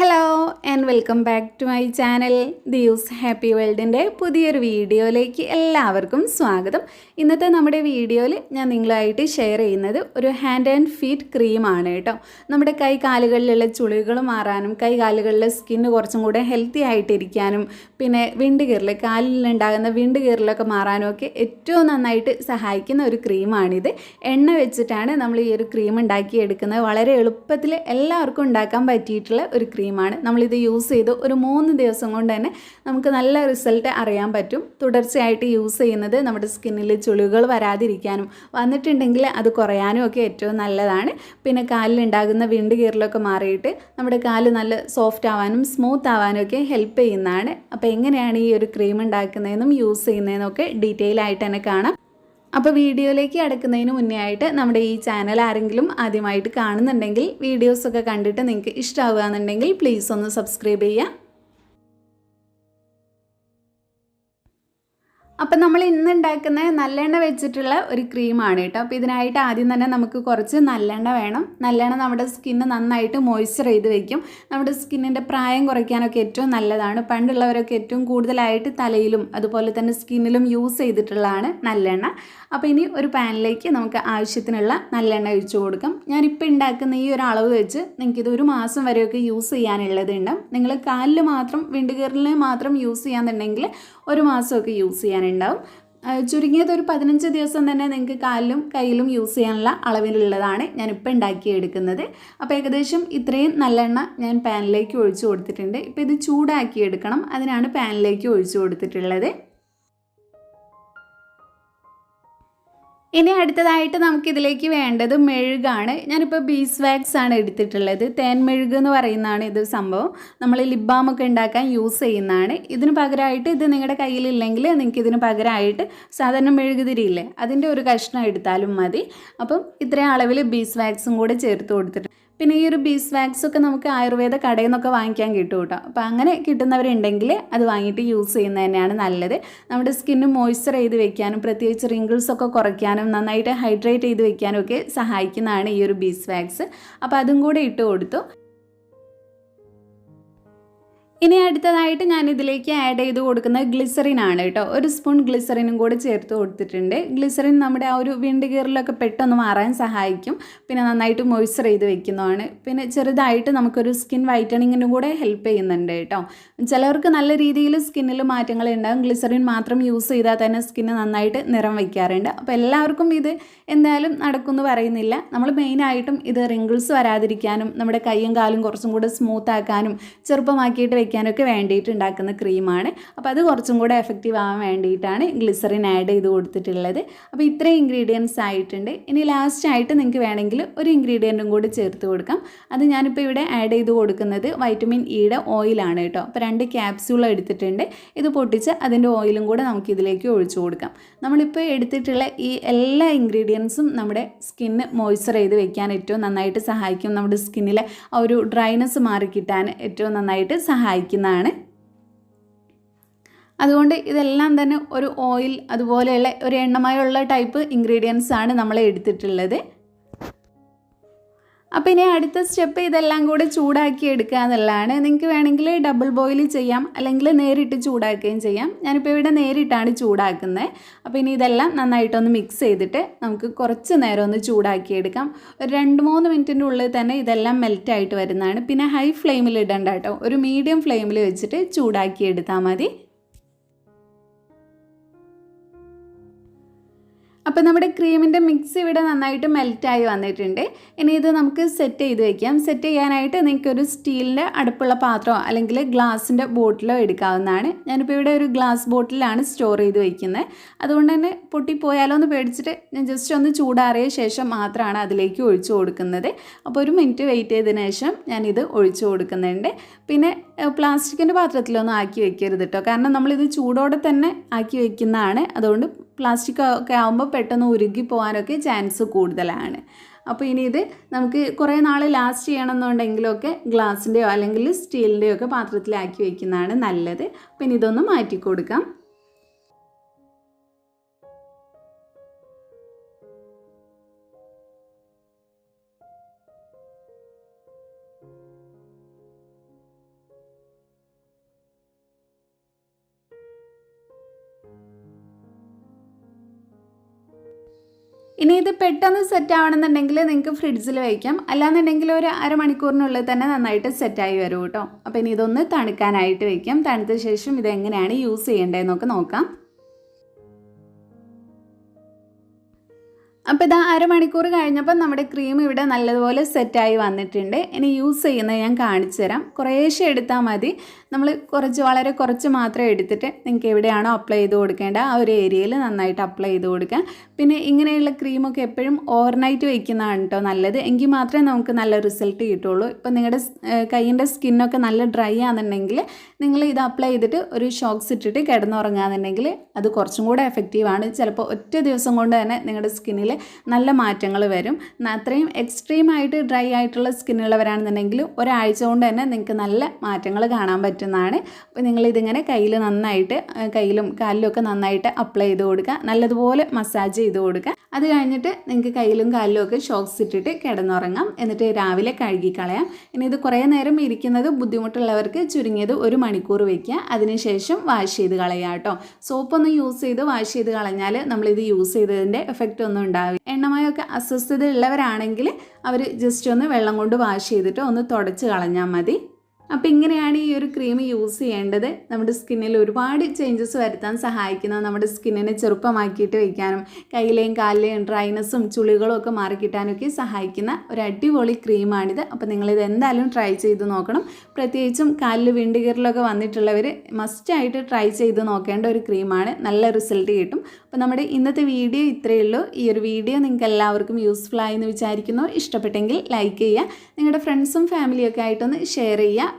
Hello and welcome back to my channel ദിയൂസ് happy വേൾഡിന്റെ പുതിയൊരു വീഡിയോയിലേക്ക് എല്ലാവർക്കും സ്വാഗതം. ഇന്നത്തെ നമ്മുടെ വീഡിയോയിൽ ഞാൻ നിങ്ങളായിട്ട് ഷെയർ ചെയ്യുന്നത് ഒരു ഹാൻഡ് ആൻഡ് ഫീറ്റ് ക്രീമാണ് കേട്ടോ. നമ്മുടെ കൈ കാലുകളിലുള്ള ചുളികൾ മാറാനും കൈ കാലുകളിലെ സ്കിന്ന് കുറച്ചും കൂടെ ഹെൽത്തി ആയിട്ടിരിക്കാനും പിന്നെ വിണ്ട് കീറൽ കാലിലുണ്ടാകുന്ന വിണ്ട് കീറലൊക്കെ മാറാനും ഒക്കെ ഏറ്റവും നന്നായിട്ട് സഹായിക്കുന്ന ഒരു ക്രീമാണിത് എണ്ണ വെച്ചിട്ടാണ് നമ്മൾ ഈ ഒരു ക്രീം ഉണ്ടാക്കിയെടുക്കുന്നത്. വളരെ എളുപ്പത്തിൽ എല്ലാവർക്കും ഉണ്ടാക്കാൻ പറ്റിയിട്ടുള്ള ഒരു ക്രീമാണ് നമ്മളിത് യൂസ് ചെയ്ത് ഒരു മൂന്ന് ദിവസം കൊണ്ട് തന്നെ നമുക്ക് നല്ല റിസൾട്ട് അറിയാൻ പറ്റും. തുടർച്ചയായിട്ട് യൂസ് ചെയ്യുന്നത് നമ്മുടെ സ്കിന്നിൽ ചുളികൾ വരാതിരിക്കാനും വന്നിട്ടുണ്ടെങ്കിൽ അത് കുറയാനും ഒക്കെ ഏറ്റവും നല്ലതാണ്. പിന്നെ കാലിലുണ്ടാകുന്ന വിണ്ട് കീറലൊക്കെ മാറിയിട്ട് നമ്മുടെ കാൽ നല്ല സോഫ്റ്റ് ആവാനും സ്മൂത്ത് ആവാനും ഒക്കെ ഹെൽപ്പ് ചെയ്യുന്നതാണ്. അപ്പോൾ എങ്ങനെയാണ് ഈ ഒരു ക്രീം ഉണ്ടാക്കുന്നതെന്നും യൂസ് ചെയ്യുന്നതെന്നും ഒക്കെ ഡീറ്റെയിൽ ആയിട്ട് തന്നെ കാണാം. അപ്പോൾ വീഡിയോയിലേക്ക് അടക്കുന്നതിന് മുന്നേ ആയിട്ട് നമ്മുടെ ഈ ചാനൽ ആരെങ്കിലും ആദ്യമായിട്ട് കാണുന്നുണ്ടെങ്കിൽ വീഡിയോസൊക്കെ കണ്ടിട്ട് നിങ്ങൾക്ക് ഇഷ്ടമാവുകയെന്നുണ്ടെങ്കിൽ പ്ലീസ് ഒന്ന് സബ്സ്ക്രൈബ് ചെയ്യുക. അപ്പം നമ്മൾ ഇന്ന് ഉണ്ടാക്കുന്ന നല്ലെണ്ണ വെച്ചിട്ടുള്ള ഒരു ക്രീമാണ് കേട്ടോ. അപ്പോൾ ഇതിനായിട്ട് ആദ്യം തന്നെ നമുക്ക് കുറച്ച് നല്ലെണ്ണ വേണം. നല്ലെണ്ണ നമ്മുടെ സ്കിന്ന് നന്നായിട്ട് മോയ്സ്ചർ ചെയ്ത് വെക്കും. നമ്മുടെ സ്കിന്നിന്റെ പ്രായം കുറയ്ക്കാനൊക്കെ ഏറ്റവും നല്ലതാണ്. പണ്ടുള്ളവരൊക്കെ ഏറ്റവും കൂടുതലായിട്ട് തലയിലും അതുപോലെ തന്നെ സ്കിന്നിലും യൂസ് ചെയ്തിട്ടുള്ളതാണ് നല്ലെണ്ണ. അപ്പോൾ ഇനി ഒരു പാനിലേക്ക് നമുക്ക് ആവശ്യത്തിനുള്ള നല്ലെണ്ണ ഒഴിച്ചു കൊടുക്കാം. ഞാനിപ്പോൾ ഉണ്ടാക്കുന്ന ഈ ഒരു അളവ് വെച്ച് നിങ്ങൾക്കിത് ഒരു മാസം വരെയൊക്കെ യൂസ് ചെയ്യാനുള്ളതുണ്ട് നിങ്ങൾ കാലിൽ മാത്രം വിണ്ടുകീറിൽ മാത്രം യൂസ് ചെയ്യാന്നുണ്ടെങ്കിൽ ഒരു മാസമൊക്കെ യൂസ് ചെയ്യാനുണ്ടാവും ചുരുങ്ങിയത് ഒരു പതിനഞ്ച് ദിവസം തന്നെ നിങ്ങൾക്ക് കാലിലും കയ്യിലും യൂസ് ചെയ്യാനുള്ള അളവിലുള്ളതാണ് ഞാനിപ്പോൾ ഉണ്ടാക്കിയെടുക്കുന്നത്. അപ്പോൾ ഏകദേശം ഇത്രയും നല്ലെണ്ണ ഞാൻ പാനിലേക്ക് ഒഴിച്ചു കൊടുത്തിട്ടുണ്ട്. ഇപ്പോൾ ഇത് ചൂടാക്കി എടുക്കണം. അതിനാണ് പാനിലേക്ക് ഒഴിച്ചു കൊടുത്തിട്ടുള്ളത്. ഇനി അടുത്തതായിട്ട് നമുക്കിതിലേക്ക് വേണ്ടത് മെഴുകാണ്. ഞാനിപ്പോൾ ബീസ് വാക്സ് ആണ് എടുത്തിട്ടുള്ളത്. തേൻ മെഴുക് എന്ന് പറയുന്നതാണ് ഇത് സംഭവം. നമ്മൾ ലിബാമൊക്കെ ഉണ്ടാക്കാൻ യൂസ് ചെയ്യുന്നതാണ്. ഇതിന് പകരമായിട്ട് ഇത് നിങ്ങളുടെ കയ്യിലില്ലെങ്കിൽ നിങ്ങൾക്ക് ഇതിന് പകരമായിട്ട് സാധാരണ മെഴുകുതിരിയില്ലേ അതിന്റെ ഒരു കഷ്ണം എടുത്താലും മതി. അപ്പം ഇത്രയും അളവിൽ ബീസ് വാക്സും കൂടെ ചേർത്ത് കൊടുത്തിട്ടുണ്ട് പിന്നെ ഈ ഒരു ബീസ് വാക്സ് ഒക്കെ നമുക്ക് ആയുർവേദ കടയിൽ നിന്നൊക്കെ വാങ്ങിക്കാൻ കിട്ടും കേട്ടോ. അപ്പോൾ അങ്ങനെ കിട്ടുന്നവരുണ്ടെങ്കിൽ അത് വാങ്ങിയിട്ട് യൂസ് ചെയ്യുന്നത് തന്നെയാണ് നല്ലത്. നമ്മുടെ സ്കിന്ന് മോയ്സ്ചർ ചെയ്ത് വെക്കാനും പ്രത്യേകിച്ച് റിങ്കിൾസ് ഒക്കെ കുറയ്ക്കാനും നന്നായിട്ട് ഹൈഡ്രേറ്റ് ചെയ്ത് വെക്കാനും ഒക്കെ സഹായിക്കുന്നതാണ് ഈ ഒരു ബീസ് വാക്സ് അപ്പോൾ അതും കൂടെ ഇട്ട് കൊടുത്തു. ഇനി അടുത്തതായിട്ട് ഞാൻ ഇതിലേക്ക് ആഡ് ചെയ്ത് കൊടുക്കുന്ന ഗ്ലിസറിൻ ആണ് കേട്ടോ. ഒരു സ്പൂൺ ഗ്ലിസറിനും കൂടെ ചേർത്ത് കൊടുത്തിട്ടുണ്ട്. ഗ്ലിസറിൻ നമ്മുടെ ആ ഒരു വിണ്ട് കീറലൊക്കെ പെട്ടെന്ന് മാറാൻ സഹായിക്കും. പിന്നെ നന്നായിട്ട് മോയ്സ്ചർ ചെയ്ത് വെക്കുന്നതാണ്. പിന്നെ ചെറുതായിട്ട് നമുക്കൊരു സ്കിൻ വൈറ്റണിങ്ങിനും കൂടെ ഹെൽപ്പ് ചെയ്യുന്നുണ്ട് കേട്ടോ. ചിലവർക്ക് നല്ല രീതിയിൽ സ്കിന്നിൽ മാറ്റങ്ങൾ ഉണ്ടാകും. ഗ്ലിസറിൻ മാത്രം യൂസ് ചെയ്താൽ തന്നെ സ്കിന്ന് നന്നായിട്ട് നിറം വയ്ക്കാറുണ്ട്. അപ്പോൾ എല്ലാവർക്കും ഇത് എന്തായാലും നടക്കുമെന്ന് പറയുന്നില്ല. നമ്മൾ മെയിനായിട്ടും ഇത് റിങ്കിൾസ് വരാതിരിക്കാനും നമ്മുടെ കൈയും കാലും കുറച്ചും കൂടെ സ്മൂത്ത് ആക്കാനും ചെറുപ്പമാക്കിയിട്ട് വെക്കാനൊക്കെ വേണ്ടിയിട്ട് ഉണ്ടാക്കുന്ന ക്രീമാണ്. അപ്പോൾ അത് കുറച്ചും കൂടെ എഫക്റ്റീവ് ആവാൻ വേണ്ടിയിട്ടാണ് ഗ്ലിസറിൻ ആഡ് ചെയ്ത് കൊടുത്തിട്ടുള്ളത്. അപ്പോൾ ഇത്രയും ഇൻഗ്രീഡിയൻസ് ആയിട്ടുണ്ട്. ഇനി ലാസ്റ്റ് ആയിട്ട് നിങ്ങൾക്ക് വേണമെങ്കിൽ ഒരു ഇൻഗ്രീഡിയന്റും കൂടി ചേർത്ത് കൊടുക്കാം. അത് ഞാനിപ്പോൾ ഇവിടെ ആഡ് ചെയ്ത് കൊടുക്കുന്നത് വൈറ്റമിൻ ഇയുടെ ഓയിലാണ് കേട്ടോ. അപ്പോൾ രണ്ട് ക്യാപ്സ്യൂൾ എടുത്തിട്ടുണ്ട്. ഇത് പൊട്ടിച്ച് അതിന്റെ ഓയിലും കൂടെ നമുക്ക് ഇതിലേക്ക് ഒഴിച്ചു കൊടുക്കാം. നമ്മളിപ്പോൾ എടുത്തിട്ടുള്ള ഈ എല്ലാ ഇൻഗ്രീഡിയൻസും നമ്മുടെ സ്കിന്ന് മോയ്സ്ചർ ചെയ്ത് വെക്കാൻ ഏറ്റവും നന്നായിട്ട് സഹായിക്കും. നമ്മുടെ സ്കിന്നിലെ ആ ഒരു ഡ്രൈനെസ് മാറിക്കിട്ടാൻ ഏറ്റവും നന്നായിട്ട് സഹായിക്കുന്നതാണ്. അതുകൊണ്ട് ഇതെല്ലാം തന്നെ ഒരു ഓയിൽ അതുപോലെയുള്ള ഒരു എണ്ണമയമുള്ള ടൈപ്പ് ഇൻഗ്രീഡിയൻസ് ആണ് നമ്മൾ എടുത്തിട്ടുള്ളത്. അപ്പോൾ ഇനി അടുത്ത സ്റ്റെപ്പ് ഇതെല്ലാം കൂടെ ചൂടാക്കി എടുക്കുക എന്നുള്ളതാണ്. നിങ്ങൾക്ക് വേണമെങ്കിൽ ഡബിൾ ബോയിൽ ചെയ്യാം അല്ലെങ്കിൽ നേരിട്ട് ചൂടാക്കുകയും ചെയ്യാം. ഞാനിപ്പോൾ ഇവിടെ നേരിട്ടാണ് ചൂടാക്കുന്നത്. അപ്പോൾ ഇനി ഇതെല്ലാം നന്നായിട്ടൊന്ന് മിക്സ് ചെയ്തിട്ട് നമുക്ക് കുറച്ച് നേരം ഒന്ന് ചൂടാക്കി എടുക്കാം. ഒരു രണ്ട് മൂന്ന് മിനിറ്റിന്റെ ഉള്ളിൽ തന്നെ ഇതെല്ലാം മെൽറ്റായിട്ട് വരുന്നതാണ്. പിന്നെ ഹൈ ഫ്ലെയിമിൽ ഇടണ്ട കേട്ടോ. ഒരു മീഡിയം ഫ്ലെയിമിൽ വെച്ചിട്ട് ചൂടാക്കി എടുത്താൽ മതി. അപ്പോൾ നമ്മുടെ ക്രീമിന്റെ മിക്സ് ഇവിടെ നന്നായിട്ട് മെൽറ്റായി വന്നിട്ടുണ്ട്. ഇനി ഇത് നമുക്ക് സെറ്റ് ചെയ്ത് വയ്ക്കാം സെറ്റ് ചെയ്യാനായിട്ട് നിങ്ങൾക്കൊരു സ്റ്റീലിന്റെ അടുപ്പുള്ള പാത്രമോ അല്ലെങ്കിൽ ഗ്ലാസിന്റെ ബോട്ടിലോ എടുക്കാവുന്നതാണ്. ഞാനിപ്പോൾ ഇവിടെ ഒരു ഗ്ലാസ് ബോട്ടിലാണ് സ്റ്റോർ ചെയ്ത് വയ്ക്കുന്നത് അതുകൊണ്ട് തന്നെ പൊട്ടിപ്പോയാലോ എന്ന് പേടിച്ചിട്ട് ഞാൻ ജസ്റ്റ് ഒന്ന് ചൂടാറിയ ശേഷം മാത്രമാണ് അതിലേക്ക് ഒഴിച്ചു കൊടുക്കുന്നത്. അപ്പോൾ ഒരു മിനിറ്റ് വെയിറ്റ് ചെയ്തതിന് ശേഷം ഞാനിത് ഒഴിച്ചു കൊടുക്കുന്നുണ്ട്. പിന്നെ പ്ലാസ്റ്റിക്കിന്റെ പാത്രത്തിലൊന്നും ആക്കി വെക്കരുത് കേട്ടോ കാരണം നമ്മളിത് ചൂടോടെ തന്നെ ആക്കി വെക്കുന്നതാണ്. അതുകൊണ്ട് പ്ലാസ്റ്റിക് ഒക്കെ ആകുമ്പോൾ പെട്ടെന്ന് ഉരുകി പോകാനൊക്കെ ചാൻസ് കൂടുതലാണ്. അപ്പോൾ ഇനി ഇത് നമുക്ക് കുറേ നാൾ ലാസ്റ്റ് ചെയ്യണമെന്നുണ്ടെങ്കിലൊക്കെ ഗ്ലാസിന്റെയോ അല്ലെങ്കിൽ സ്റ്റീലിന്റെയോ ഒക്കെ പാത്രത്തിലാക്കി വയ്ക്കുന്നതാണ് നല്ലത്. പിന്നെ ഇതൊന്ന് മാറ്റി കൊടുക്കാം ഇനി ഇത് പെട്ടെന്ന് സെറ്റ് ആവണമെന്നുണ്ടെങ്കിൽ നിങ്ങൾക്ക് ഫ്രിഡ്ജിൽ വയ്ക്കാം അല്ലാന്നുണ്ടെങ്കിൽ ഒരു അരമണിക്കൂറിനുള്ളിൽ തന്നെ നന്നായിട്ട് സെറ്റായി വരും കേട്ടോ. അപ്പോൾ ഇനി ഇതൊന്ന് തണുക്കാനായിട്ട് വയ്ക്കാം തണുത്ത ശേഷം ഇത് എങ്ങനെയാണ് യൂസ് ചെയ്യേണ്ടതെന്നൊക്കെ നോക്കാം. അപ്പോൾ ഇതാ അരമണിക്കൂർ കഴിഞ്ഞപ്പോൾ നമ്മുടെ ക്രീം ഇവിടെ നല്ലതുപോലെ സെറ്റായി വന്നിട്ടുണ്ട്. ഇനി യൂസ് ചെയ്യുന്നത് ഞാൻ കാണിച്ചു തരാം. കുറേശ്ശെ എടുത്താൽ മതി. നമ്മൾ കുറച്ച് വളരെ കുറച്ച് മാത്രം എടുത്തിട്ട് നിങ്ങൾക്ക് എവിടെയാണോ അപ്ലൈ ചെയ്ത് കൊടുക്കേണ്ട ആ ഒരു ഏരിയയിൽ നന്നായിട്ട് അപ്ലൈ ചെയ്ത് കൊടുക്കുക. പിന്നെ ഇങ്ങനെയുള്ള ക്രീമൊക്കെ എപ്പോഴും ഓവർനൈറ്റ് വയ്ക്കുന്നതാണ് കേട്ടോ നല്ലത്. എങ്കിൽ മാത്രമേ നമുക്ക് നല്ല റിസൾട്ട് കിട്ടുള്ളൂ ഇപ്പം നിങ്ങളുടെ കയ്യിന്റെ സ്കിന്നൊക്കെ നല്ല ഡ്രൈ ആണെന്നുണ്ടെങ്കിൽ നിങ്ങൾ ഇത് അപ്ലൈ ചെയ്തിട്ട് ഒരു ഷോക്സ് ഇട്ടിട്ട് കിടന്നുറങ്ങുകയെന്നുണ്ടെങ്കിൽ അത് കുറച്ചും കൂടെ എഫക്റ്റീവാണ് ചിലപ്പോൾ ഒറ്റ ദിവസം കൊണ്ട് തന്നെ നിങ്ങളുടെ സ്കിന്നിൽ നല്ല മാറ്റങ്ങൾ വരും. അത്രയും എക്സ്ട്രീം ആയിട്ട് ഡ്രൈ ആയിട്ടുള്ള സ്കിന്നുള്ളവരാണെന്നുണ്ടെങ്കിൽ ഒരാഴ്ച കൊണ്ട് തന്നെ നിങ്ങൾക്ക് നല്ല മാറ്റങ്ങൾ കാണാൻ പറ്റുന്നതാണ്. അപ്പോൾ നിങ്ങളിതിങ്ങനെ കയ്യിൽ നന്നായിട്ട് കയ്യിലും കാലിലുമൊക്കെ നന്നായിട്ട് അപ്ലൈ ചെയ്ത് കൊടുക്കുക. നല്ലതുപോലെ മസാജ് ചെയ്ത് കൊടുക്കുക. അത് കഴിഞ്ഞിട്ട് നിങ്ങൾക്ക് കയ്യിലും കാലിലും ഒക്കെ ഷോക്സ് ഇട്ടിട്ട് കിടന്നുറങ്ങാം. എന്നിട്ട് രാവിലെ കഴുകിക്കളയാം. ഇനി ഇത് കുറേ നേരം ഇരിക്കുന്നത് ബുദ്ധിമുട്ടുള്ളവർക്ക് ചുരുങ്ങിയത് ഒരു മണിക്കൂർ വയ്ക്കുക അതിനുശേഷം വാഷ് ചെയ്ത് കളയുക കേട്ടോ. സോപ്പൊന്ന് യൂസ് ചെയ്ത് വാഷ് ചെയ്ത് കളഞ്ഞാൽ നമ്മളിത് യൂസ് ചെയ്തതിന്റെ എഫക്റ്റ് ഒന്നും ഉണ്ടാവില്ല. എണ്ണമയമൊക്കെ അസ്വസ്ഥത ഉള്ളവരാണെങ്കിൽ അവർ ജസ്റ്റ് ഒന്ന് വെള്ളം കൊണ്ട് വാഷ് ചെയ്തിട്ട് ഒന്ന് തുടച്ച് കളഞ്ഞാൽ മതി. അപ്പോൾ ഇങ്ങനെയാണ് ഈ ഒരു ക്രീം യൂസ് ചെയ്യേണ്ടത്. നമ്മുടെ സ്കിന്നിൽ ഒരുപാട് ചേഞ്ചസ് വരുത്താൻ സഹായിക്കുന്ന. നമ്മുടെ സ്കിന്നിനെ ചെറുപ്പമാക്കിയിട്ട് വയ്ക്കാനും കയ്യിലെയും കാലിലെയും ഡ്രൈനസ്സും ചുളികളും ഒക്കെ മാറിക്കിട്ടാനൊക്കെ സഹായിക്കുന്ന ഒരു അടിപൊളി ക്രീമാണിത് അപ്പോൾ നിങ്ങളിത് എന്തായാലും ട്രൈ ചെയ്ത് നോക്കണം. പ്രത്യേകിച്ചും കാലിൽ വിണ്ടുകീറലൊക്കെ വന്നിട്ടുള്ളവർ മസ്റ്റായിട്ട് ട്രൈ ചെയ്ത് നോക്കേണ്ട ഒരു ക്രീമാണ് നല്ല റിസൾട്ട് കിട്ടും. അപ്പോൾ നമ്മുടെ ഇന്നത്തെ വീഡിയോ ഇത്രയേ ഉള്ളൂ. ഈ ഒരു വീഡിയോ നിങ്ങൾക്ക് എല്ലാവർക്കും യൂസ്ഫുൾ ആയെന്ന് വിചാരിക്കുന്നു. ഇഷ്ടപ്പെട്ടെങ്കിൽ ലൈക്ക് ചെയ്യുക. നിങ്ങളുടെ ഫ്രണ്ട്സും ഫാമിലിയൊക്കെ ആയിട്ടൊന്ന് ഷെയർ ചെയ്യുക.